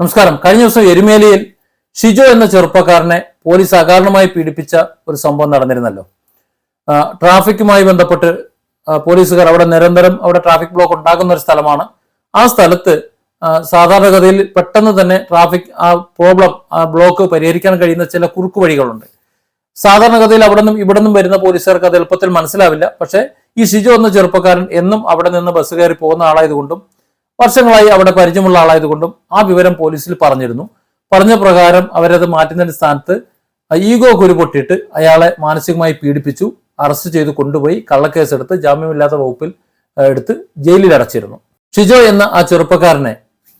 നമസ്കാരം. കഴിഞ്ഞ ദിവസം എരുമേലിയിൽ ഷിജോ എന്ന ചെറുപ്പക്കാരനെ പോലീസ് അകാരണമായി പീഡിപ്പിച്ച ഒരു സംഭവം നടന്നിരുന്നല്ലോ. ട്രാഫിക്കുമായി ബന്ധപ്പെട്ട് പോലീസുകാർ അവിടെ നിരന്തരം അവിടെ ട്രാഫിക് ബ്ലോക്ക് ഉണ്ടാക്കുന്ന ഒരു സ്ഥലമാണ്. ആ സ്ഥലത്ത് സാധാരണഗതിയിൽ പെട്ടെന്ന് തന്നെ ട്രാഫിക് ആ പ്രോബ്ലം ആ ബ്ലോക്ക് പരിഹരിക്കാൻ കഴിയുന്ന ചില കുറുക്കു വഴികളുണ്ട്. സാധാരണഗതിയിൽ അവിടെ നിന്നും ഇവിടെ നിന്നും വരുന്ന പോലീസുകാർക്ക് അത് എളുപ്പത്തിൽ മനസ്സിലാവില്ല. പക്ഷേ ഈ ഷിജോ എന്ന ചെറുപ്പക്കാരൻ എന്നും അവിടെ നിന്ന് ബസ് കയറി പോകുന്ന ആളായതുകൊണ്ടും വർഷങ്ങളായി അവിടെ പരിചയമുള്ള ആളായതുകൊണ്ടും ആ വിവരം പോലീസിൽ പറഞ്ഞിരുന്നു. പറഞ്ഞ പ്രകാരം അവരത് മാറ്റുന്നതിന്റെ സ്ഥാനത്ത് ഈഗോ കുരു പൊട്ടിയിട്ട് അയാളെ മാനസികമായി പീഡിപ്പിച്ചു അറസ്റ്റ് ചെയ്ത് കൊണ്ടുപോയി കള്ളക്കേസ് എടുത്ത് ജാമ്യമില്ലാത്ത വകുപ്പിൽ എടുത്ത് ജയിലിൽ അടച്ചിരുന്നു. ഷിജോ എന്ന ആ ചെറുപ്പക്കാരനെ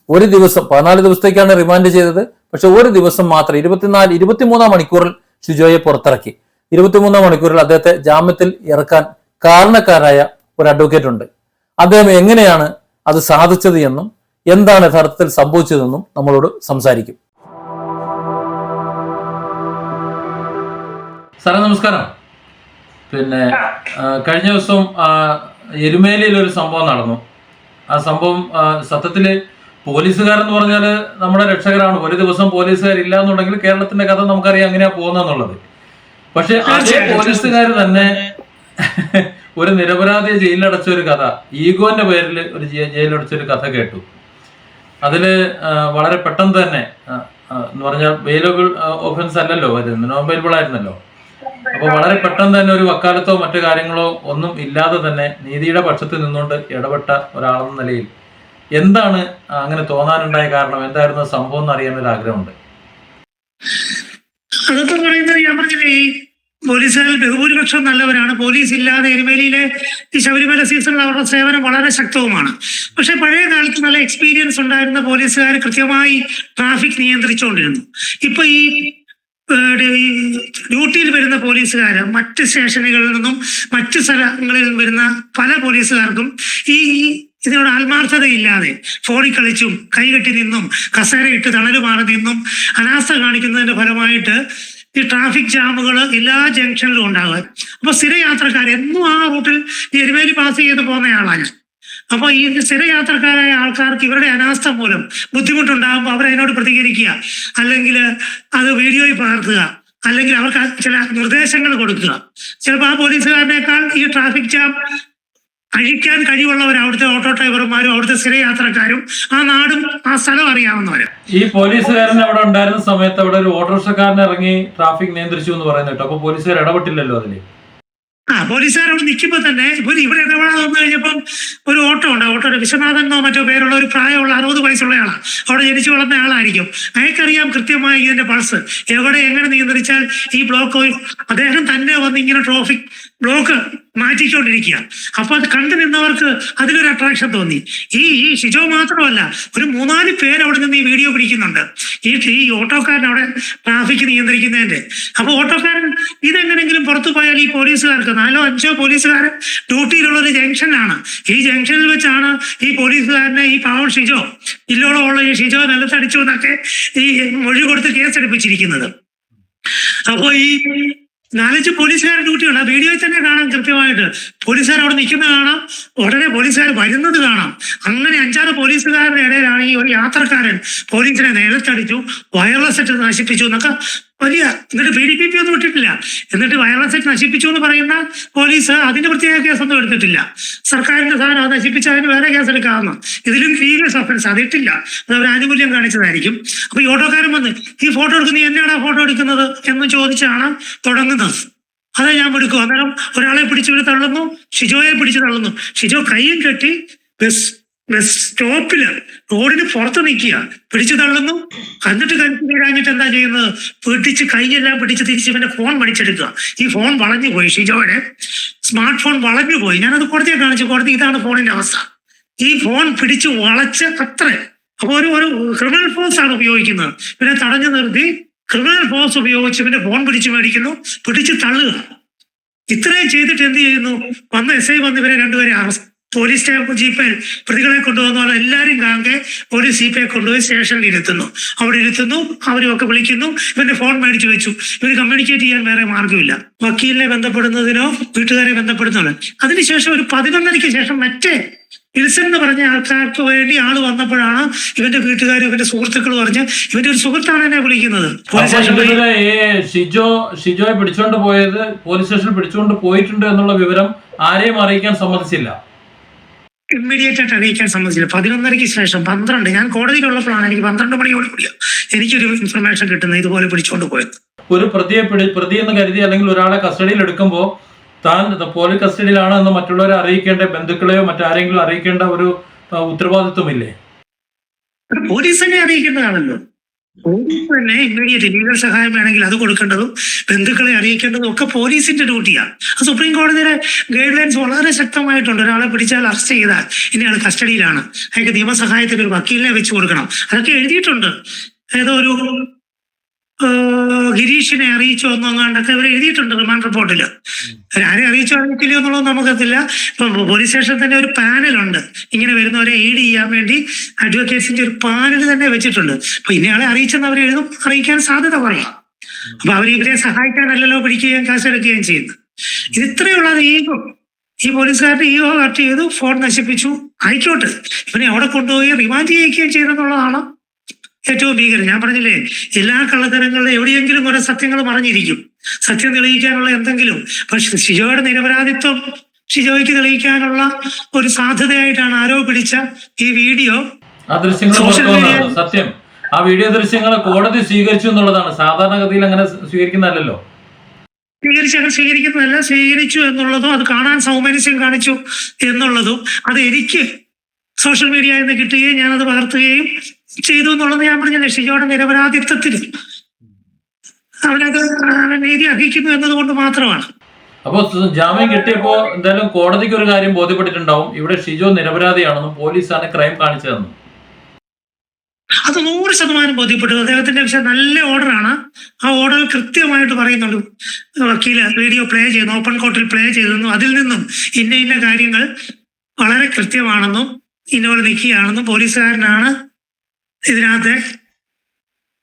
ഒരു ദിവസം പതിനാല് ദിവസത്തേക്കാണ് റിമാൻഡ് ചെയ്തത്. പക്ഷെ ഒരു ദിവസം മാത്രം ഇരുപത്തിനാല് ഇരുപത്തിമൂന്നാം മണിക്കൂറിൽ ഷിജോയെ പുറത്തിറക്കി. ഇരുപത്തിമൂന്നാം മണിക്കൂറിൽ അദ്ദേഹത്തെ ജാമ്യത്തിൽ ഇറക്കാൻ കാരണക്കാരായ ഒരു അഡ്വക്കേറ്റ് ഉണ്ട്. അദ്ദേഹം എങ്ങനെയാണ് അത് സാധിച്ചത് എന്നും എന്താണ് യഥാർത്ഥത്തിൽ സംഭവിച്ചതെന്നും നമ്മളോട് സംസാരിക്കും. സാറേ നമസ്കാരം. പിന്നെ കഴിഞ്ഞ ദിവസം എരുമേലിയിൽ ഒരു സംഭവം നടന്നു. ആ സംഭവം സത്യത്തിൽ സത്യത്തിൽ പോലീസുകാരെന്ന് പറഞ്ഞാൽ നമ്മുടെ രക്ഷകരാണ്. ഒരു ദിവസം പോലീസുകാരില്ല എന്നുണ്ടെങ്കിൽ കേരളത്തിന്റെ കഥ നമുക്കറിയാം എങ്ങനെയാ പോകുന്നത് പക്ഷെ അതേ. പോലീസുകാർ തന്നെ ഒരു നിരപരാധിയെ ജയിലിലടച്ച ഒരു കഥ ഈഗോന്റെ പേരിൽ ഒരു ജയി- ജയിലിലടച്ച ഒരു കഥ കേട്ടു. അതിൽ വളരെ പെട്ടെന്ന് തന്നെ എന്ന് പറഞ്ഞാൽ വെയിലബിൾ ഓഫൻസ് അല്ലല്ലോ വരുന്നത് നോൺ വെയിലബിൾ ആയിരുന്നല്ലോ അപ്പൊ വളരെ പെട്ടെന്ന് തന്നെ ഒരു വക്കാലത്തോ മറ്റു കാര്യങ്ങളോ ഒന്നും ഇല്ലാതെ തന്നെ നീതിയുടെ പക്ഷത്ത് നിന്നുകൊണ്ട് ഇടപെട്ട ഒരാളെന്ന നിലയിൽ എന്താണ് അങ്ങനെ തോന്നാനുണ്ടായ കാരണം എന്തായിരുന്നു സംഭവം എന്ന് അറിയാൻ ഒരു ആഗ്രഹമുണ്ട്. അതൊക്കെ പറയുന്നത് ഞാൻ പറഞ്ഞില്ലേ പോലീസുകാരിൽ ബഹുഭൂരിപക്ഷം നല്ലവരാണ്. പോലീസ് ഇല്ലാതെ എരുമേലിയിലെ ഈ ശബരിമല സീസണിൽ അവരുടെ സേവനം വളരെ ശക്തവുമാണ്. പക്ഷെ പഴയ കാലത്ത് നല്ല എക്സ്പീരിയൻസ് ഉണ്ടായിരുന്ന പോലീസുകാർ കൃത്യമായി ട്രാഫിക് നിയന്ത്രിച്ചുകൊണ്ടിരുന്നു. ഇപ്പൊ ഈ ഡ്യൂട്ടിയിൽ വരുന്ന പോലീസുകാർ മറ്റ് സ്റ്റേഷനുകളിൽ നിന്നും മറ്റ് സ്ഥലങ്ങളിൽ വരുന്ന പല പോലീസുകാർക്കും ഈ ഈ ഇതിനോട് ആത്മാർത്ഥതയില്ലാതെ ഫോണിൽ കളിച്ചും കൈകെട്ടി നിന്നും കസേരയിട്ട് തണലുമാറി നിന്നും അനാസ്ഥ കാണിക്കുന്നതിന്റെ ഫലമായിട്ട് ഈ ട്രാഫിക് ജാമുകൾ എല്ലാ ജംഗ്ഷനിലും ഉണ്ടാകുക അപ്പൊ സ്ഥിരയാത്രക്കാർ എന്നും ആ റൂട്ടിൽ എരുമേലി പാസ് ചെയ്ത് പോകുന്ന ആളാണ്. ഞാൻ അപ്പൊ ഈ സ്ഥിരയാത്രക്കാരായ ആൾക്കാർക്ക് ഇവരുടെ അനാസ്ഥ മൂലം ബുദ്ധിമുട്ടുണ്ടാകുമ്പോൾ അവരതിനോട് പ്രതികരിക്കുക. അല്ലെങ്കിൽ അത് വീഡിയോയിൽ പകർത്തുക. അല്ലെങ്കിൽ അവർക്ക് ചില നിർദ്ദേശങ്ങൾ കൊടുക്കുക. ചിലപ്പോൾ ആ പോലീസുകാരനേക്കാൾ ഈ ട്രാഫിക് ജാം അഴിക്കാൻ കഴിവുള്ളവർ അവിടുത്തെ ഡ്രൈവർമാരും അവിടുത്തെ സ്ഥിര യാത്രക്കാരും ആ നാടും ആ സ്ഥലം അറിയാവുന്നവര്. ഈ പോലീസുകാരൻ അവിടെ ഉണ്ടായിരുന്ന സമയത്ത് അവിടെ ഒരു ഓട്ടോറിക്ഷക്കാരൻ ഇറങ്ങി ട്രാഫിക് നിയന്ത്രിച്ചു എന്ന് പറയുന്നത് കേട്ടോ. അപ്പൊ പോലീസുകാർ ഇടപെട്ടില്ലല്ലോ അതിൽ. ആ പോലീസുകാർ അവിടെ നിൽക്കുമ്പോൾ തന്നെ ഇപ്പൊ ഇവിടെ ഇടപെടാതെ വന്നു കഴിഞ്ഞപ്പം ഒരു ഓട്ടോ ഉണ്ട്. ഓട്ടോയുടെ വിശ്വനാഥൻ എന്നോ മറ്റോ പേരുള്ള ഒരു പ്രായമുള്ള അറുപത് വയസ്സുള്ള ആളാണ് അവിടെ ജനിച്ചു വളർന്ന ആളായിരിക്കും. അയാൾക്കറിയാം കൃത്യമായി ഇതിന്റെ പൾസ് എവിടെ എങ്ങനെ നിയന്ത്രിച്ചാൽ ഈ ബ്ലോക്ക് അദ്ദേഹം തന്നെ വന്ന് ഇങ്ങനെ ട്രോഫിക് ബ്ലോക്ക് മാറ്റിക്കൊണ്ടിരിക്കുക അപ്പൊ അത് കണ്ടു നിന്നവർക്ക് അതിലൊരു അട്രാക്ഷൻ തോന്നി. ഈ ഈ ഷിജോ മാത്രമല്ല ഒരു മൂന്നാൽ പേര് അവിടെ നിന്ന് ഈ വീഡിയോ പിടിക്കുന്നുണ്ട്. ഈ ഈ ഓട്ടോക്കാരൻ അവിടെ ട്രാഫിക് നിയന്ത്രിക്കുന്നതിന്റെ അപ്പൊ ഓട്ടോക്കാരൻ ഇതെങ്ങനെങ്കിലും പുറത്തു പോയാൽ ഈ പോലീസുകാർക്ക് നാലോ അഞ്ചോ പോലീസുകാർ ഡ്യൂട്ടിയിലുള്ള ഒരു ജംഗ്ഷനാണ്. ഈ ജംഗ്ഷനിൽ വെച്ചാണ് ഈ പോലീസുകാരനെ ഈ പാവം ഷിജോ ഇല്ലോളം ഉള്ള ഈ ഷിജോ നിലത്തടിച്ചു എന്നൊക്കെ ഈ മൊഴി കൊടുത്ത് കേസെടുപ്പിച്ചിരിക്കുന്നത്. അപ്പോ ഈ നാലഞ്ച് പോലീസുകാർ ഡ്യൂട്ടിയുണ്ട്. ആ വീഡിയോയിൽ തന്നെ കാണാം കൃത്യമായിട്ട്. പോലീസുകാർ അവിടെ നിൽക്കുന്നത് കാണാം. ഉടനെ പോലീസുകാർ വരുന്നത് കാണാം. അങ്ങനെ അഞ്ചാറ് പോലീസുകാരുടെ ഇടയിലാണ് ഈ ഒരു യാത്രക്കാരൻ പോലീസിനെ നിലത്തടിച്ചു വയർലെസ് സെറ്റ് നശിപ്പിച്ചു എന്നൊക്കെ വലിയ എന്നിട്ട് പി ഡി പി പി ഒന്നും ഇട്ടിട്ടില്ല. എന്നിട്ട് സെറ്റ് നശിപ്പിച്ചു എന്ന് പറയുന്ന പോലീസ് അതിന്റെ പ്രത്യേക കേസൊന്നും എടുത്തിട്ടില്ല. സർക്കാരിന്റെ സാധനം അത് നശിപ്പിച്ച അതിന് വേറെ കേസ് എടുക്കാവുന്ന. ഇതിലും സീരിയസ് ഒഫൻസ് അതിട്ടില്ല അത് അവർ ആനുകൂല്യം കാണിച്ചതായിരിക്കും. അപ്പൊ ഈ ഓട്ടോക്കാരൻ വന്ന് ഈ ഫോട്ടോ എടുക്കുന്ന എന്നാണ് ഫോട്ടോ എടുക്കുന്നത്? എന്ന് ചോദിച്ചാണ് തുടങ്ങുന്നത്. അതെ ഞാൻ എടുക്കും അന്നേരം ഒരാളെ പിടിച്ചു തള്ളുന്നു ഷിജോയെ പിടിച്ചു തള്ളുന്നു. ഷിജോ കൈയും കെട്ടി ബസ് ബസ് സ്റ്റോപ്പിൽ റോഡിന് പുറത്ത് നിൽക്കുക. പിടിച്ചു തള്ളുന്നു. കരുത്ത് തീരാഞ്ഞിട്ട് എന്താ ചെയ്യുന്നത്? പിടിച്ച് കൈയെല്ലാം പിടിച്ച് തിരിച്ച് ഇവന്റെ ഫോൺ പഠിച്ചെടുക്കുക ഈ ഫോൺ വളഞ്ഞു പോയി. ഷിജോയുടെ സ്മാർട്ട് ഫോൺ വളഞ്ഞു പോയി. ഞാനത് കോടതിയെ കാണിച്ചു. കോടതി ഇതാണ് ഫോണിന്റെ അവസ്ഥ. ഈ ഫോൺ പിടിച്ച് വളച്ച് അത്ര. അപ്പൊ ഒരു ഒരു ക്രിമിനൽ ഫോഴ്സ് ആണ് ഉപയോഗിക്കുന്നത്. പിന്നെ തടഞ്ഞു നിർത്തി. ക്രിമിനൽ ഫോഴ്സ് ഉപയോഗിച്ച് പിന്നെ ഫോൺ പിടിച്ച് മേടിക്കുന്നു. പിടിച്ച് തള്ളുക. ഇത്രയും ചെയ്തിട്ട് എന്ത് ചെയ്യുന്നു? വന്ന എസ് ഐ വന്ന് ഇവരെ രണ്ടുപേരെ അറസ്റ്റ് പോലീസ് സ്റ്റേഷൻ ജീപ്പിൽ പ്രതികളെ കൊണ്ടുവന്ന. എല്ലാവരും കാങ്കെ പോലീസ് ജീപ്പെ കൊണ്ടുപോയി സ്റ്റേഷനിൽ ഇരുത്തുന്നു. അവിടെ ഇരുത്തുന്നു. അവരും ഒക്കെ വിളിക്കുന്നു. ഇവന്റെ ഫോൺ മേടിച്ചു വെച്ചു. ഇവർ കമ്മ്യൂണിക്കേറ്റ് ചെയ്യാൻ വേറെ മാർഗമില്ല വക്കീലിനെ ബന്ധപ്പെടുന്നതിനോ വീട്ടുകാരെ ബന്ധപ്പെടുന്നതിനോ അതിനുശേഷം ഒരു പതിനൊന്നരയ്ക്ക് ശേഷം മറ്റേ ഇൽസൺ എന്ന് പറഞ്ഞ ആൾക്കാർക്ക് വേണ്ടി ആൾ വന്നപ്പോഴാണ് ഇവന്റെ വീട്ടുകാരും ഇവന്റെ സുഹൃത്തുക്കൾ പറഞ്ഞ് ഇവന്റെ ഒരു സുഹൃത്താണ് എന്നെ വിളിക്കുന്നത്. പോലീസ് ഷിജോ ഷിജോയെ പിടിച്ചോണ്ട് പോയത് പോലീസ് സ്റ്റേഷനിൽ പിടിച്ചുകൊണ്ട് പോയിട്ടുണ്ട് എന്നുള്ള വിവരം ആരെയും അറിയിക്കാൻ സമ്മതിച്ചില്ല. ഇമ്മീഡിയറ്റ് ആയിട്ട് അറിയിക്കാൻ സമ്മതിച്ചില്ല. പതിനൊന്നരയ്ക്ക് ശേഷം പന്ത്രണ്ട് ഞാൻ കോടതിയിലുള്ളപ്പോഴാണ് എനിക്ക് പന്ത്രണ്ട് മണിയോട് കൂടിയ എനിക്കൊരു ഇൻഫർമേഷൻ കിട്ടുന്നത് ഇതുപോലെ പിടിച്ചോണ്ട് പോയത് ഒരു പ്രതിയെ പിടി പ്രതി എന്ന് കരുതി അല്ലെങ്കിൽ ഒരാളെ കസ്റ്റഡിയിൽ എടുക്കുമ്പോൾ താൻ പോലീസ് കസ്റ്റഡിയിലാണ് എന്ന് മറ്റുള്ളവരെ അറിയിക്കേണ്ട ബന്ധുക്കളെയോ മറ്റാരെങ്കിലും അറിയിക്കേണ്ട ഒരു ഉത്തരവാദിത്വമില്ലേ? തന്നെ അറിയിക്കേണ്ടതാണല്ലോ തന്നെ ഇമ്മീഡിയറ്റ് ലീഗൽ സഹായം വേണമെങ്കിൽ അത് കൊടുക്കേണ്ടതും ബന്ധുക്കളെ അറിയിക്കേണ്ടതും ഒക്കെ പോലീസിന്റെ ഡ്യൂട്ടിയാണ് സുപ്രീം കോടതിയുടെ ഗൈഡ് ലൈൻസ് വളരെ ശക്തമായിട്ടുണ്ട്. ഒരാളെ പിടിച്ചാൽ അറസ്റ്റ് ചെയ്താൽ ഇനി കസ്റ്റഡിയിലാണ്. അയാൾക്ക് നിയമസഹായത്തിന് ഒരു വക്കീലിനെ വെച്ച് കൊടുക്കണം. അതൊക്കെ എഴുതിയിട്ടുണ്ട്. ഏതോ ഒരു ഗിരീഷിനെ അറിയിച്ചോ എന്നൊന്നാണ്ടൊക്കെ ഇവർ എഴുതിയിട്ടുണ്ട് റിമാൻഡ് റിപ്പോർട്ടിൽ. ആരെ അറിയിച്ചോ അറിയിക്കില്ലയോ എന്നുള്ളത് നമുക്കത്തില്ല ഇപ്പൊ പോലീസ് സ്റ്റേഷനിൽ തന്നെ ഒരു പാനലുണ്ട്. ഇങ്ങനെ വരുന്നവരെ എയ്ഡ് ചെയ്യാൻ വേണ്ടി അഡ്വക്കേറ്റ്സിന്റെ ഒരു പാനൽ തന്നെ വെച്ചിട്ടുണ്ട്. അപ്പൊ ഇന്നയാളെ അറിയിച്ചെന്ന് അവർ എഴുതും അറിയിക്കാൻ സാധ്യത കുറയാം അപ്പൊ അവർ ഇവരെ സഹായിക്കാനല്ലല്ലോ പിടിക്കുകയും കാശെടുക്കുകയും ചെയ്യുന്നത്. ഇത് ഇത്രയുള്ളത് ഈഗോ ഈ പോലീസുകാരുടെ ഈഗോ കട്ട് ചെയ്തു ഫോൺ നശിപ്പിച്ചു. ആയിക്കോട്ടെ. ഇവനെ അവിടെ കൊണ്ടുപോയി റിമാൻഡ് ചെയ്യിക്കുകയും ചെയ്തെന്നുള്ളതാണ്. ഏറ്റവും ഭീകരം ഞാൻ പറഞ്ഞില്ലേ എല്ലാ കള്ളത്തരങ്ങളുടെ എവിടെയെങ്കിലും ഓരോ സത്യങ്ങൾ മറഞ്ഞിരിക്കും. സത്യം തെളിയിക്കാനുള്ള എന്തെങ്കിലും. പക്ഷെ ഷിജോയുടെ നിരപരാധിത്വം ഷിജോയ്ക്ക് തെളിയിക്കാനുള്ള ഒരു സാധ്യതയായിട്ടാണ് ആരോ പിടിച്ച ഈ വീഡിയോ. ആ ദൃശ്യങ്ങൾ സത്യം. ആ വീഡിയോ ദൃശ്യങ്ങൾ കോടതി സ്വീകരിച്ചു എന്നുള്ളതാണ്. സാധാരണഗതിയിൽ അങ്ങനെ സ്വീകരിക്കുന്നതല്ലോ സ്വീകരിച്ച അങ്ങനെ സ്വീകരിക്കുന്നതല്ല സ്വീകരിച്ചു എന്നുള്ളതും അത് കാണാൻ സൗമനസ്യം കാണിച്ചു എന്നുള്ളതും അത് എനിക്ക് സോഷ്യൽ മീഡിയയിൽ നിന്ന് കിട്ടുകയും ഞാനത് പകർത്തുകയും ചെയ്തു എന്നുള്ളത് ഞാൻ പറഞ്ഞ ഷിജോയുടെ നിരപരാധിത്വത്തിൽ. അവനത് നീതി അർഹിക്കുന്നു എന്നതുകൊണ്ട് മാത്രമാണ്. അപ്പോൾ ജാമ്യം കിട്ടിയപ്പോ എന്തായാലും കോടതിക്ക് ഒരു കാര്യം ബോധ്യപ്പെട്ടിട്ടുണ്ടാവും. ഇവിടെ ഷിജോ നിരപരാധിയാണെന്നും പോലീസാണ് ക്രൈം കാണിച്ചതെന്നും. അത് നൂറ് ശതമാനം ബോധ്യപ്പെട്ടു. അദ്ദേഹത്തിന്റെ പക്ഷെ നല്ല ഓർഡറാണ്. ആ ഓർഡർ കൃത്യമായിട്ട് പറയുന്നുണ്ട്. വക്കീൽ വീഡിയോ പ്ലേ ചെയ്യുന്നു ഓപ്പൺ കോർട്ടിൽ പ്ലേ ചെയ്തെന്നും അതിൽ നിന്നും ഇന്ന ഇന്ന കാര്യങ്ങൾ വളരെ കൃത്യമാണെന്നും ഇന്നപോലെ നിൽക്കുകയാണെന്നും പോലീസുകാരനാണ് ഇതിനകത്ത്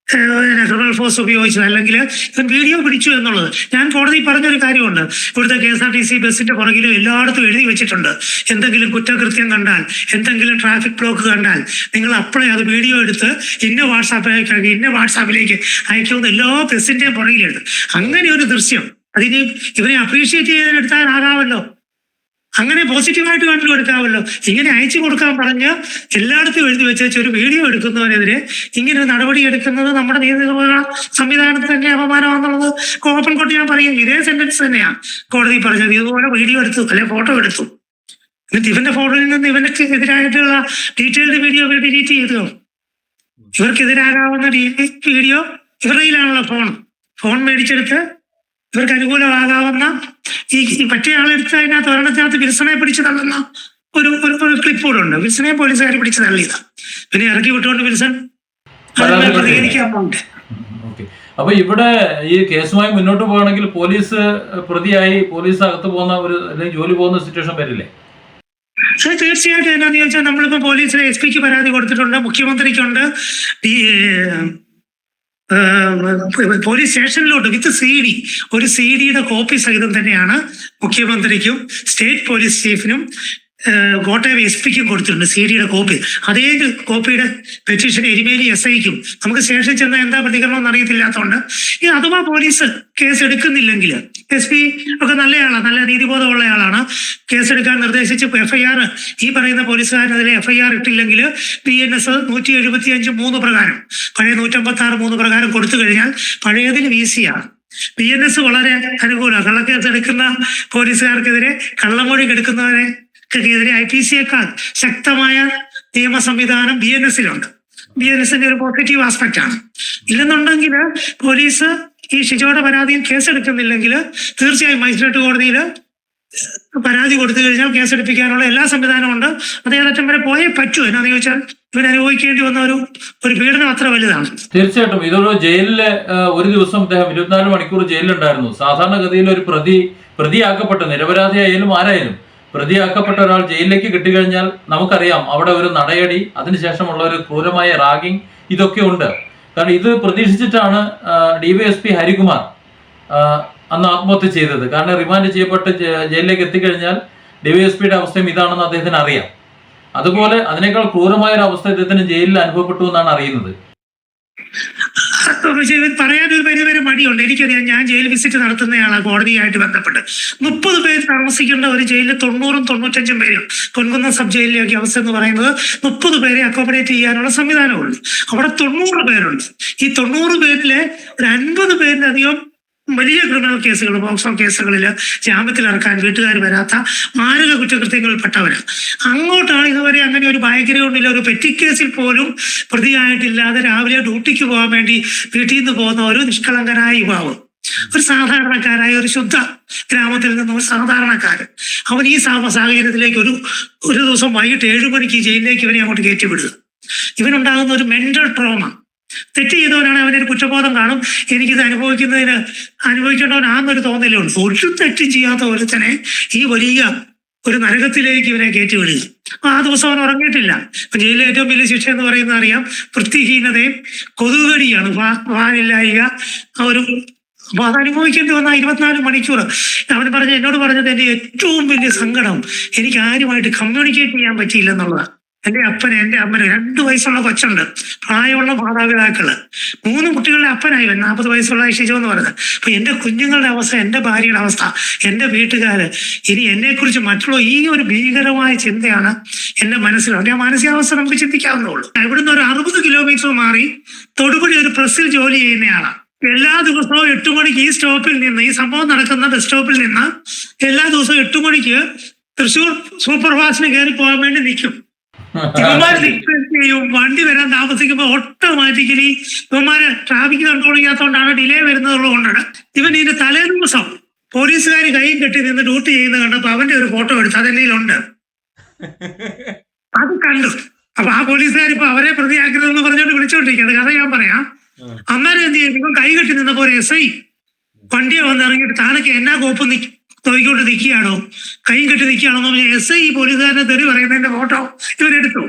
ക്രിമിനൽ ഫോഴ്സ് ഉപയോഗിച്ചത് അല്ലെങ്കിൽ വീഡിയോ പിടിച്ചു എന്നുള്ളത്. ഞാൻ കോടതി പറഞ്ഞൊരു കാര്യമുണ്ട്. ഇവിടുത്തെ K S R T C ബസ്സിന്റെ പുറകിലും എല്ലായിടത്തും എഴുതി വെച്ചിട്ടുണ്ട്. എന്തെങ്കിലും കുറ്റകൃത്യം കണ്ടാൽ എന്തെങ്കിലും ട്രാഫിക് ബ്ലോക്ക് കണ്ടാൽ നിങ്ങൾ അപ്പോഴേ അത് വീഡിയോ എടുത്ത് ഇന്ന വാട്സാപ്പിലേക്ക് ഇന്ന വാട്സാപ്പിലേക്ക് അയക്കുമെന്ന് എല്ലാ ബസ്സിന്റെയും പുറകിലുണ്ട്. അങ്ങനെ ഒരു ദൃശ്യം. അതിന് ഇവനെ അപ്രീഷിയേറ്റ് ചെയ്യാനെടുത്താലാകാമല്ലോ അങ്ങനെ പോസിറ്റീവായിട്ട് കണ്ടു എടുക്കാമല്ലോ ഇങ്ങനെ അയച്ചു കൊടുക്കാൻ പറഞ്ഞ് എല്ലായിടത്തും എഴുതി വെച്ച ഒരു വീഡിയോ എടുക്കുന്നവനെതിരെ ഇങ്ങനെ ഒരു നടപടി എടുക്കുന്നത് നമ്മുടെ നിയമ സംവിധാനത്തിന് തന്നെ അപമാനമാണെന്നുള്ളത് ഓപ്പൺ കോട്ടി ഞാൻ പറയും. ഇതേ സെന്റൻസ് തന്നെയാണ് കോടതി പറഞ്ഞത് ഇതുപോലെ വീഡിയോ എടുത്തു അല്ലെ ഫോട്ടോ എടുത്തു. എന്നിട്ട് ഇവന്റെ ഫോട്ടോയിൽ നിന്ന് ഇവനക്ക് എതിരായിട്ടുള്ള ഡീറ്റെയിൽഡ് വീഡിയോ ഇവർ ഡിലീറ്റ് ചെയ്തു. ഇവർക്കെതിരാകാവുന്ന വീഡിയോ ഇവരുടെ ഫോൺ. ഫോൺ മേടിച്ചെടുത്ത് ഇവർക്ക് അനുകൂലമാകാവുന്ന ഈ ഈ മറ്റേ ആളെടുത്ത് അതിനകത്ത് ഒരെണ്ണത്തിനകത്ത് വിൽസണെ പിടിച്ച് തള്ളുന്ന ഒരു ഒരു ക്ലിപ്പ് കൂടെ ഉണ്ട് വിൽസണെ പോലീസുകാർ പിടിച്ച് തള്ളിയതാ. പിന്നെ ഇറക്കി വിട്ടുകൊണ്ട് വിൽസൺ പ്രതികരിക്കാൻ പോകുന്നുണ്ട് അപ്പൊ ഇവിടെ ഈ കേസുമായി മുന്നോട്ട് പോകണമെങ്കിൽ പോലീസ് പ്രതിയായി പോലീസ് അകത്ത് പോകുന്ന ഒരു അല്ലെങ്കിൽ ജോലി പോകുന്ന സിറ്റുവേഷൻ വരില്ലേ? സാർ തീർച്ചയായിട്ടും എന്നാന്ന് ചോദിച്ചാൽ നമ്മളിപ്പോ പോലീസിലെ എസ് പിക്ക് പരാതി കൊടുത്തിട്ടുണ്ട് മുഖ്യമന്ത്രിക്കുണ്ട് പോലീസ് സ്റ്റേഷനിലോട്ട് വിത്ത് സി ഡി. ഒരു സി ഡിയുടെ കോപ്പി സഹിതം തന്നെയാണ് മുഖ്യമന്ത്രിക്കും സ്റ്റേറ്റ് പോലീസ് ചീഫിനും കോട്ടയം എസ് പിക്കും കൊടുത്തിട്ടുണ്ട് സി ഡിയുടെ കോപ്പി അതേ കോപ്പിയുടെ പെറ്റീഷൻ എരിമേലി എസ് ഐക്കും നമുക്ക് സ്റ്റേഷനിൽ ചെന്ന എന്താ പ്രതികരണം എന്ന് അറിയത്തില്ലാത്തതുകൊണ്ട് ഈ അഥവാ പോലീസ് കേസ് എടുക്കുന്നില്ലെങ്കിൽ എസ് പി ഒക്കെ നല്ലയാളാണ് നല്ല നീതിബോധമുള്ള ആളാണ് കേസെടുക്കാൻ നിർദ്ദേശിച്ച് എഫ്ഐആർ ഈ പറയുന്ന പോലീസുകാരനെതിരെ എഫ്ഐആർ ഇട്ടില്ലെങ്കിൽ പി എൻ എസ് നൂറ്റി എഴുപത്തി അഞ്ച് മൂന്ന് പ്രകാരം പഴയ നൂറ്റമ്പത്തി ആറ് മൂന്ന് പ്രകാരം കൊടുത്തു കഴിഞ്ഞാൽ പഴയതിൽ വി സിയാണ് പി എൻ എസ് വളരെ അനുകൂലമാണ്. കള്ളക്കേസ് എടുക്കുന്ന പോലീസുകാർക്കെതിരെ കള്ളമൊഴി എടുക്കുന്നവരെ എതിരെ ഐ പി സിയേക്കാൾ ശക്തമായ നിയമ സംവിധാനം ബി എൻ എസിലുണ്ട്. ബി എൻ എസിന്റെ ഒരു പോസിറ്റീവ് ആസ്പെക്ട് ആണ്. ഇല്ലെന്നുണ്ടെങ്കിൽ പോലീസ് ഈ ഷിജോയുടെ പരാതിയിൽ കേസെടുക്കുന്നില്ലെങ്കിൽ തീർച്ചയായും മജിസ്ട്രേറ്റ് കോടതിയിൽ പരാതി കൊടുത്തു കഴിഞ്ഞാൽ കേസെടുപ്പിക്കാനുള്ള എല്ലാ സംവിധാനവും ഉണ്ട്. അത് ഏതറ്റം വരെ പോയേ പറ്റൂ. എന്നാന്ന് ചോദിച്ചാൽ ഇവർ അനുഭവിക്കേണ്ടി വന്ന ഒരു ഒരു പീഡനം അത്ര വലുതാണ്. തീർച്ചയായിട്ടും. ഇതൊരു ജയിലിലെ ഒരു ദിവസം അദ്ദേഹം ഇരുപത്തിനാല് മണിക്കൂർ ജയിലിലുണ്ടായിരുന്നു. സാധാരണഗതിയിൽ ഒരു പ്രതി പ്രതിയാക്കപ്പെട്ട. നിരപരാധിയായാലും ആരായാലും. പ്രതിയാക്കപ്പെട്ട ഒരാൾ ജയിലിലേക്ക് കിട്ടിക്കഴിഞ്ഞാൽ നമുക്കറിയാം അവിടെ ഒരു നടയടി അതിനുശേഷമുള്ള ഒരു ക്രൂരമായ റാഗിങ് ഇതൊക്കെ ഉണ്ട്. കാരണം ഇത് പ്രതീക്ഷിച്ചിട്ടാണ് ഡിവൈഎസ്പി ഹരികുമാർ അന്ന് ആത്മഹത്യ ചെയ്തത്. കാരണം റിമാൻഡ് ചെയ്യപ്പെട്ട് ജയിലിലേക്ക് എത്തിക്കഴിഞ്ഞാൽ ഡിവൈഎസ്പിയുടെ അവസ്ഥയും ഇതാണെന്ന് അദ്ദേഹത്തിന് അറിയാം. അതുപോലെ അതിനേക്കാൾ ക്രൂരമായ ഒരു അവസ്ഥ ഇദ്ദേഹത്തിന് ജയിലിൽ അനുഭവപ്പെട്ടു എന്നാണ് അറിയുന്നത്. പക്ഷേ ഇവർ ഒരു പരിധി വരെ മടിയുണ്ട്. എനിക്കറിയാം ഞാൻ ജയിൽ വിസിറ്റ് നടത്തുന്നയാളാണ് കോടതിയായിട്ട് ബന്ധപ്പെട്ട്. മുപ്പത് പേര് താമസിക്കേണ്ട ഒരു ജയിലിൽ തൊണ്ണൂറും തൊണ്ണൂറ്റഞ്ചും പേരും പൊൻകുന്നം സബ് ജയിലിലേക്ക് അവസ്ഥ എന്ന് പറയുന്നത് മുപ്പത് പേരെ അക്കോമഡേറ്റ് ചെയ്യാനുള്ള സംവിധാനമുള്ളൂ അവിടെ തൊണ്ണൂറ് പേരുണ്ട്. ഈ തൊണ്ണൂറ് പേരിലെ ഒരു അൻപത് പേരിലധികം വലിയ ക്രിമിനൽ കേസുകൾ പോക്സോ കേസുകളിൽ ജാമ്യത്തിൽ ഇറക്കാൻ വീട്ടുകാർ വരാത്ത മാരക കുറ്റകൃത്യങ്ങളിൽപ്പെട്ടവരാണ് അങ്ങോട്ടാണ് ഇതുവരെ അങ്ങനെ ഒരു ഭയങ്കരമൊന്നുമില്ല ഒരു പെറ്റി കേസിൽ പോലും പ്രതിയായിട്ടില്ലാതെ രാവിലെ ഡ്യൂട്ടിക്ക് പോകാൻ വേണ്ടി വീട്ടിൽ നിന്ന് പോകുന്ന ഒരു നിഷ്കളങ്കനായ യുവാവ്. ഒരു സാധാരണക്കാരായ ഒരു ശുദ്ധ ഗ്രാമത്തിൽ നിന്നും ഒരു സാധാരണക്കാരൻ. അവൻ ഈ സാഹചര്യത്തിലേക്ക് ഒരു ഒരു ദിവസം വൈകിട്ട് ഏഴു മണിക്ക് ജയിലിലേക്ക് ഇവനെ അങ്ങോട്ട് കയറ്റി വിടുക. ഇവനുണ്ടാകുന്ന ഒരു മെന്റൽ ട്രോമ തെറ്റ് ചെയ്തവനാണ് അവനൊരു കുറ്റബോധം കാണും. എനിക്കിത് അനുഭവിക്കുന്നതിന് അനുഭവിക്കേണ്ടവനാണെന്നൊരു തോന്നലുണ്ട്. ഒരു തെറ്റും ചെയ്യാത്ത ഒരുത്തനെ ഈ വലിയ ഒരു നരകത്തിലേക്ക് ഇവനെ കയറ്റി അപ്പൊ ആ ദിവസം അവൻ ഉറങ്ങിയിട്ടില്ല. ജയിലിലെ ഏറ്റവും വലിയ ശിക്ഷ എന്ന് പറയുന്നത് അറിയാം. വൃത്തിഹീനതയും കൊതുകടിയാണ് വാനില്ലായിക. ആ ഒരു അപ്പൊ അത് അനുഭവിക്കേണ്ടി വന്ന ഇരുപത്തിനാല് മണിക്കൂർ. അവൻ പറഞ്ഞ എന്നോട് പറഞ്ഞത് എന്റെ ഏറ്റവും വലിയ സങ്കടം. എനിക്ക് ആരുമായിട്ട് കമ്മ്യൂണിക്കേറ്റ് ചെയ്യാൻ പറ്റിയില്ല എന്നുള്ളതാണ് എന്റെ അപ്പന് എന്റെ അമ്മന് രണ്ട് വയസ്സുള്ള കൊച്ചുണ്ട്. പ്രായമുള്ള മാതാപിതാക്കൾ. മൂന്ന് കുട്ടികളുടെ അപ്പനായി നാൽപ്പത് വയസ്സുള്ള ഷിജു എന്ന് പറഞ്ഞത് അപ്പൊ എന്റെ കുഞ്ഞുങ്ങളുടെ അവസ്ഥ എന്റെ ഭാര്യയുടെ അവസ്ഥ എന്റെ വീട്ടുകാര് ഇനി എന്നെ കുറിച്ച് മറ്റുള്ള ഈ ഒരു ഭീകരമായ ചിന്തയാണ് എന്റെ മനസ്സിലുണ്ട് ആ മാനസികാവസ്ഥ നമുക്ക് ചിന്തിക്കാവുന്നുള്ളൂ ഇവിടുന്ന് ഒരു അറുപത് കിലോമീറ്റർ മാറി തൊടുപുഴ ഒരു പ്രസ്സിൽ ജോലി ചെയ്യുന്നയാളാണ് എല്ലാ ദിവസവും എട്ട് മണിക്ക് ഈ സ്റ്റോപ്പിൽ നിന്ന് ഈ സംഭവം നടക്കുന്ന ബസ് സ്റ്റോപ്പിൽ നിന്ന് എല്ലാ ദിവസവും എട്ട് മണിക്ക് തൃശ്ശൂർ സൂപ്പർ ഫാസ്റ്റിന് കയറി പോകാൻ വേണ്ടി നിൽക്കും. ഇവന്മാര് റിക്വസ്റ്റ് ചെയ്യും? വണ്ടി വരാൻ താമസിക്കുമ്പോൾ ഓട്ടോമാറ്റിക്കലി ഇവന്മാര് ട്രാഫിക് കൺട്രോൾ ചെയ്യാത്തതുകൊണ്ടാണ് ഡിലേ വരുന്നത് കൊണ്ടാണ്. ഇവൻ ഇതിന്റെ തലേ ദിവസം പോലീസുകാർ കൈ കെട്ടി നിന്ന് ഡ്യൂട്ടി ചെയ്യുന്ന കണ്ടപ്പോ അവന്റെ ഒരു ഫോട്ടോ എടുത്ത് അതെന്തെങ്കിലുണ്ട് അത് കണ്ടു. അപ്പൊ ആ പോലീസുകാർ ഇപ്പൊ അവരെ പ്രതിയാക്കരുതെന്ന് പറഞ്ഞോണ്ട് വിളിച്ചോണ്ടിരിക്കുന്നത് കഥ ഞാൻ പറയാം. അന്നേരം എന്ത് ചെയ്യും? ഇവൻ കൈ കെട്ടി നിന്നപ്പോ ഒരു എസ് ഐ വണ്ടിയെ വന്ന് ഇറങ്ങിയിട്ട് താനൊക്കെ എന്നാ കോപ്പ് നിക്ക് നോക്കിക്കൊണ്ട് നിൽക്കുകയാണോ? കൈ കെട്ടി നിൽക്കുകയാണോ? എസ് ഐ പോലീസുകാരനെ തെറി പറയുന്നതിന്റെ ഫോട്ടോ ഇവരെടുത്തു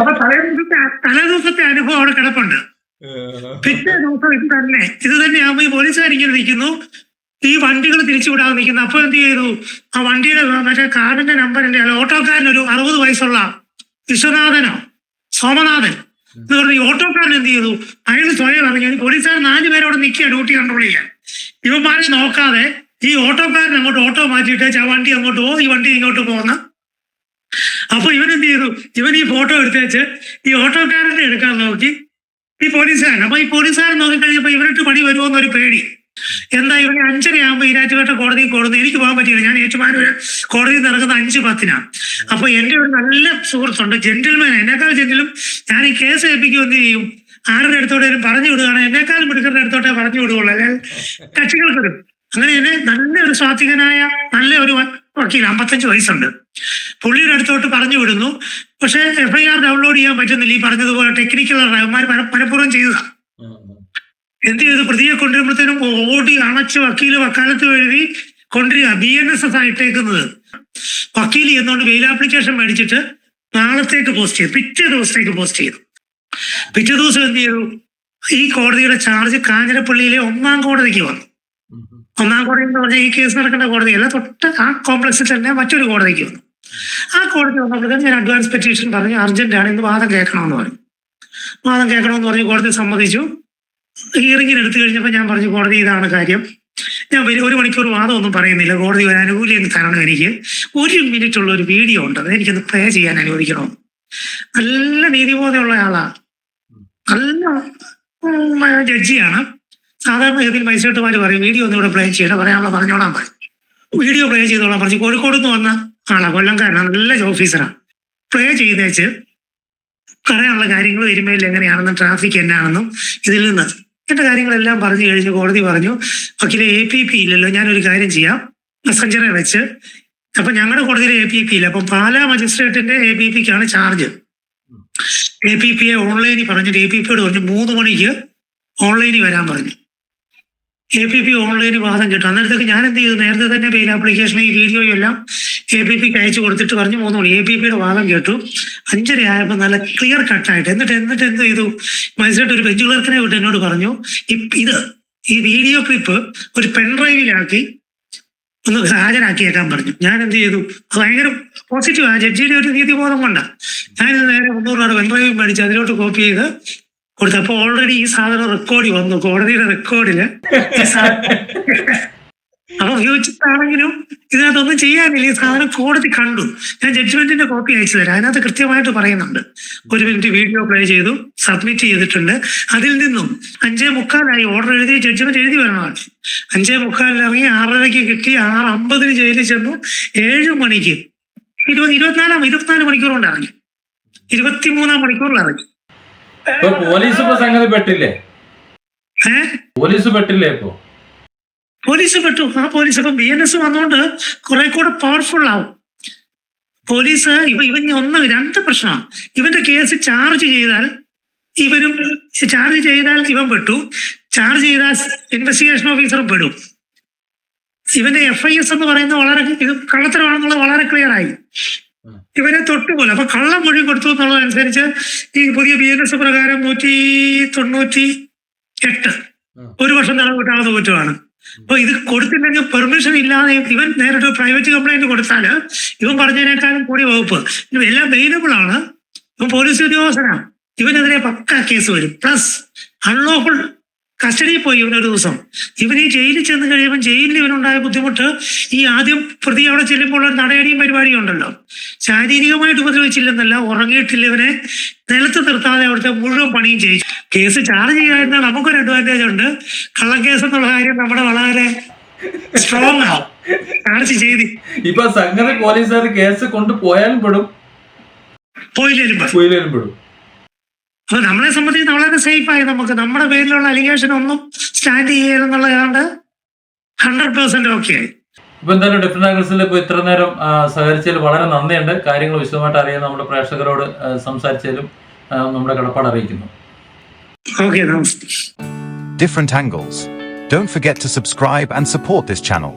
അപ്പൊ തലേ ദിവസത്തെ തലേ ദിവസത്തെ അനുഭവം അവിടെ കിടപ്പുണ്ട്. പിറ്റേ ദിവസം ഇത് തന്നെ. ഇത് തന്നെയാകുമ്പോ ഈ പോലീസുകാർ ഇങ്ങനെ നിൽക്കുന്നു. ഈ വണ്ടികൾ തിരിച്ചുവിടാതെ നിൽക്കുന്നു. അപ്പൊ എന്ത് ചെയ്തു? ആ വണ്ടിയുടെ മറ്റേ കാറിന്റെ നമ്പർ എന്റെ ഓട്ടോക്കാരൻ ഒരു അറുപത് വയസ്സുള്ള വിശ്വനാഥനോ സോമനാഥൻ എന്ന് പറഞ്ഞ ഈ ഓട്ടോക്കാരൻ എന്ത് ചെയ്തു? അയാൾ സ്വയം പറഞ്ഞു പോലീസുകാർ നാല് പേരോട് നിൽക്കുക ഡ്യൂട്ടി കൺട്രോൾ ചെയ്യാൻ. ഇവന്മാരെ നോക്കാതെ ഈ ഓട്ടോക്കാരൻ അങ്ങോട്ട് ഓട്ടോ മാറ്റിയിട്ട് ആ വണ്ടി അങ്ങോട്ട് പോകും ഈ വണ്ടി ഇങ്ങോട്ട് പോകുന്ന. അപ്പൊ ഇവൻ എന്ത് ചെയ്തു? ഇവൻ ഈ ഫോട്ടോ എടുത്തേച്ച് ഈ ഓട്ടോക്കാരനെ എടുക്കാൻ നോക്കി. ഈ പോലീസുകാരൻ. അപ്പൊ ഈ പോലീസുകാരൻ നോക്കിക്കഴിഞ്ഞപ്പോ ഇവരിട്ട് പണി വരുമോ എന്നൊരു പേടി. എന്താ ഇവനെ അഞ്ചരയാകുമ്പോ ഈരാറ്റുപേട്ട കോടതിയിൽ കൊടുന്നു എനിക്ക് പോകാൻ പറ്റിയില്ല. ഞാൻ ഏറ്റുമാനൂര് കോടതിയിൽ നടക്കുന്ന അഞ്ച് പത്തിനാണ് അപ്പൊ എന്റെ ഒരു നല്ല സുഹൃത്തുണ്ട് ജെന്റിൽമാൻ എന്നെക്കാൾ ജെന്റിലും ഞാൻ ഈ കേസ് ഏൽപ്പിക്കുമെന്ന് ചെയ്യും? ആരുടെ അടുത്തോടെ പറഞ്ഞു വിടുകയാണ്. എന്നെക്കാളും മിടുക്കരുടെ അടുത്തോട്ടേ പറഞ്ഞു വിടുകയുള്ളൂ. അല്ലെങ്കിൽ കക്ഷികൾക്ക് അങ്ങനെ തന്നെ നല്ല ഒരു സ്വാത്വികനായ നല്ല ഒരു വക്കീൽ അമ്പത്തഞ്ച് വയസ്സുണ്ട്. പുള്ളിയുടെ അടുത്തോട്ട് പറഞ്ഞു വിടുന്നു. പക്ഷേ എഫ്ഐആർ ഡൗൺലോഡ് ചെയ്യാൻ പറ്റുന്നില്ല. ഈ പറഞ്ഞതുപോലെ ടെക്നിക്കൽ ഡ്രൈവർമാർ മനഃപൂർവം ചെയ്തതാണ് എന്ത് ചെയ്തു? പ്രതിയെ കൊണ്ടുവരുമ്പോഴത്തേനും ഓടി അണച്ച് വക്കീൽ വക്കാലത്ത് എഴുതി കൊണ്ടുവരിക. ബി എൻ എസ് എസ് ആയിട്ടേക്കുന്നത്. വക്കീൽ ചെയ്യുന്നതുകൊണ്ട് വെയിൽ ആപ്ലിക്കേഷൻ മേടിച്ചിട്ട് നാളത്തേക്ക് പോസ്റ്റ് ചെയ്തു. പിറ്റേ ദിവസത്തേക്ക് പോസ്റ്റ് ചെയ്തു. പിറ്റേ ദിവസം എന്ത് ചെയ്തു? ഈ കോടതിയുടെ ചാർജ് കാഞ്ഞിരപ്പള്ളിയിലെ ഒന്നാം കോടതിക്ക് വന്നു. ഒന്നാം കോടതി എന്ന് പറഞ്ഞാൽ ഈ കേസ് നടക്കേണ്ട കോടതിയല്ല തൊട്ട് ആ കോംപ്ലക്സിൽ തന്നെ മറ്റൊരു കോടതിക്ക് വന്നു. ആ കോടതി വന്നപ്പോഴത്തേക്കും ഞാൻ അഡ്വാൻസ് പെറ്റീഷൻ പറഞ്ഞു അർജന്റാണ് ഇന്ന് വാദം കേൾക്കണമെന്ന് പറഞ്ഞു. വാദം കേൾക്കണമെന്ന് പറഞ്ഞു കോടതി സമ്മതിച്ചു. ഹിയറിംഗിന് എടുത്തു കഴിഞ്ഞപ്പോൾ ഞാൻ പറഞ്ഞു കോടതി ഇതാണ് കാര്യം. ഞാൻ ഒരു ഒരു മണിക്കൂർ വാദം ഒന്നും പറയുന്നില്ല. കോടതി ഒരു ആനുകൂല്യം തരണം എനിക്ക്. ഒരു മിനിറ്റ് ഉള്ള ഒരു വീഡിയോ ഉണ്ട്. അത് എനിക്കൊന്ന് പ്ലേ ചെയ്യാൻ അനുവദിക്കണം? നല്ല നീതിബോധമുള്ള ആളാ. ഉം, ജഡ്ജിയാണ്. സാധാരണ ഗതിയിൽ മജിസ്ട്രേറ്റുമാർ പറയും വീഡിയോ ഒന്നും ഇവിടെ പ്ലേ ചെയ്യണം പറയാനുള്ള പറഞ്ഞോളാൻ വീഡിയോ പ്ലേ ചെയ്തോളാം പറഞ്ഞു കോഴിക്കോട് നിന്ന് വന്ന ആളാ കൊല്ലംകാരനാണ് നല്ല ഓഫീസറാണ് പ്ലേ ചെയ്തേച്ച് പറയാനുള്ള കാര്യങ്ങൾ എരുമയിൽ എങ്ങനെയാണെന്നും ട്രാഫിക് എന്നാണെന്നും ഇതിൽ നിന്ന്. എന്റെ കാര്യങ്ങളെല്ലാം പറഞ്ഞു കഴിഞ്ഞ് കോടതി പറഞ്ഞു വക്കീലെ എ പി പി ഇല്ലല്ലോ ഞാനൊരു കാര്യം ചെയ്യാം. മെസ്സഞ്ചറെ വെച്ച്. അപ്പൊ ഞങ്ങളുടെ കോടതിയിൽ എ പി പി ഇല്ല അപ്പം പാലാ മജിസ്ട്രേറ്റിന്റെ A P പിക്കാണ് charge A P P A ഓൺലൈനിൽ പറഞ്ഞിട്ട് എ പി പിയോട് പറഞ്ഞു മൂന്ന് മണിക്ക് ഓൺലൈനിൽ വരാൻ പറഞ്ഞു. എ പി പി ഓൺലൈനിൽ വാദം കിട്ടും. അന്നേരത്തേക്ക് ഞാൻ എന്ത് ചെയ്തു? നേരത്തെ തന്നെ പേര് ആപ്ലിക്കേഷൻ ഈ വീഡിയോയും എല്ലാം എ പി പിക്ക് അയച്ചു കൊടുത്തിട്ട് പറഞ്ഞു മൂന്ന് മണി. എ പി പിയുടെ വാദം കേട്ടു. അഞ്ചര ആയപ്പോൾ നല്ല ക്ലിയർ കട്ടായിട്ട് എന്നിട്ട് എന്നിട്ട് എന്ത് ചെയ്തു? മനസ്സിലായിട്ട് ഒരു ബെഞ്ച് ക്ലർക്കിനെ വിട്ട് എന്നോട് പറഞ്ഞു ഇത് ഈ വീഡിയോ ക്ലിപ്പ് ഒരു പെൺഡ്രൈവിലാക്കി ഒന്ന് ഹാജരാക്കിയേക്കാൻ പറഞ്ഞു. ഞാൻ എന്ത് ചെയ്തു? ഭയങ്കര പോസിറ്റീവ് ആ ജഡ്ജിയുടെ ഒരു നീതിബോധം കൊണ്ടാണ് ഞാനിത് നേരെ മുന്നൂറ് രൂപ പെൺഡ്രൈവ് മേടിച്ച് അതിലോട്ട് കോപ്പി ചെയ്ത് കൊടുത്തു അപ്പൊ ഓൾറെഡി ഈ സാധനം റെക്കോർഡിൽ വന്നു. കോടതിയുടെ റെക്കോർഡിൽ അപ്പൊ ഉപയോഗിച്ചിട്ടാണെങ്കിലും ഇതിനകത്തൊന്നും ചെയ്യാനില്ല. ഈ സാധനം കോടതി കണ്ടു. ഞാൻ ജഡ്ജ്മെന്റിന്റെ കോപ്പി അയച്ചു തരാം. അതിനകത്ത് കൃത്യമായിട്ട് പറയുന്നുണ്ട്. ഒരു മിനിറ്റ് വീഡിയോ പ്ലേ ചെയ്തു സബ്മിറ്റ് ചെയ്തിട്ടുണ്ട്. അതിൽ നിന്നും അഞ്ചേ മുക്കാലായി. ഓർഡർ എഴുതി ജഡ്ജ്മെന്റ് എഴുതി വരണമാണ്. അഞ്ചേ മുക്കാലിൽ ഇറങ്ങി ആറരയ്ക്ക് കിട്ടി. ആറ് അമ്പതിന് ജയിലിൽ ചെന്നു. ഏഴ് മണിക്ക് ഇരുപത് ഇരുപത്തിനാലാം ഇരുപത്തിനാല് മണിക്കൂർ കൊണ്ട് ഇറങ്ങി. ഇരുപത്തിമൂന്നാം മണിക്കൂറിൽ ഇറങ്ങി. പോലീസ് ഇപ്പൊ സംഗതി പെട്ടില്ലേ? പോലീസ് പെട്ടില്ലേ ഇപ്പൊ? പോലീസ് പെട്ടു. ആ പോലീസ് ഇപ്പൊ ബി എൻ എസ് വന്നുകൊണ്ട് കുറെ കൂടെ പവർഫുൾ ആവും. പോലീസ് ഇവ ഇവൻ ഒന്ന് രണ്ട് പ്രശ്നമാണ്. ഇവന്റെ കേസ് ചാർജ് ചെയ്താൽ ഇവരും ചാർജ് ചെയ്താൽ ഇവൻ പെട്ടു. ചാർജ് ചെയ്താൽ ഇൻവെസ്റ്റിഗേഷൻ ഓഫീസറും പെടും. ഇവന്റെ എഫ് ഐ എസ് എന്ന് പറയുന്നത് വളരെ ഇത് കള്ളത്തരമാണെന്നുള്ളത് വളരെ ക്ലിയർ ആയി. ഇവരെ തൊട്ടുപോലെ അപ്പൊ കള്ളം മൊഴി കൊടുത്തു എന്നുള്ളതനുസരിച്ച് ഈ പുതിയ ബി എൻ എസ് പ്രകാരം നൂറ്റി തൊണ്ണൂറ്റി എട്ട് ഒരു വർഷം തടവ് കിട്ടാവുന്ന കുറ്റമാണ്. അപ്പൊ ഇത് കൊടുത്തില്ലെങ്കിൽ പെർമിഷൻ ഇല്ലാതെ ഇവൻ നേരിട്ട് പ്രൈവറ്റ് കംപ്ലൈന്റ് കൊടുത്താൽ ഇവൻ പറഞ്ഞതിനേക്കാളും കൂടി വകുപ്പ്. എല്ലാം അവൈലബിൾ ആണ്. ഇവൻ പോലീസ് ഉദ്യോഗസ്ഥനാണ് ഇവനെതിരെ പക്ക കേസ് വരും. പ്ലസ് അൺലോഫുൾ കസ്റ്റഡിയിൽ പോയി ഇവനൊരു ദിവസം. ഇവൻ ഈ ജയിലിൽ ചെന്ന് കഴിയുമ്പോൾ ജയിലിൽ ഇവനുണ്ടായ ബുദ്ധിമുട്ട് ഈ ആദ്യം പ്രതി അവിടെ ചെല്ലുമ്പോൾ ഉള്ള നടയടിയും പരിപാടിയും ഉണ്ടല്ലോ. ശാരീരികമായിട്ട് ഉപദ്രവിച്ചില്ലെന്നല്ല ഉറങ്ങിയിട്ടില്ല ഇവനെ. നിലത്ത് നിർത്താതെ അവിടുത്തെ മുഴുവൻ പണിയും ചെയ്യിച്ചു. കേസ് ചാർജ് ചെയ്യാതിരുന്നാൽ നമുക്കൊരു അഡ്വാന്റേജ് ഉണ്ട്. കള്ളക്കേസ് എന്നുള്ള കാര്യം നമ്മുടെ വളരെ സ്ട്രോങ് ആണ്. ചാർജ് ചെയ്ത്. ഇപ്പൊ സംഗതി പോലീസുകാർ കേസ് കൊണ്ടുപോയാലും പെടും. പോയില്ലേലും പോയില്ലേലും പെടും. അപ്പൊ നമ്മളെ സംബന്ധിച്ച് വളരെ സേഫായി നമുക്ക്. നമ്മുടെ പേരിലുള്ള അലിഗേഷൻ ഒന്നും സ്റ്റാൻഡ് ചെയ്യലെന്നുള്ള ഏതാണ്ട് ഹൺഡ്രഡ് പെർസെന്റ് ഓക്കെ ആയി. ഇപ്പൊ എന്തായാലും ഡിഫറെന്റ് ആംഗിൾസിൽ ഇപ്പൊ ഇത്ര നേരം സഹകരിച്ചതിൽ വളരെ നന്ദിയുണ്ട്. കാര്യങ്ങൾ വിശദമായിട്ട് അറിയാൻ നമ്മുടെ പ്രേക്ഷകരോട് സംസാരിച്ചാലും സംസാരിച്ചതിലും നമ്മുടെ കടപ്പാട് അറിയിക്കുന്നു. Okay different angles. Don't forget to subscribe and support this channel.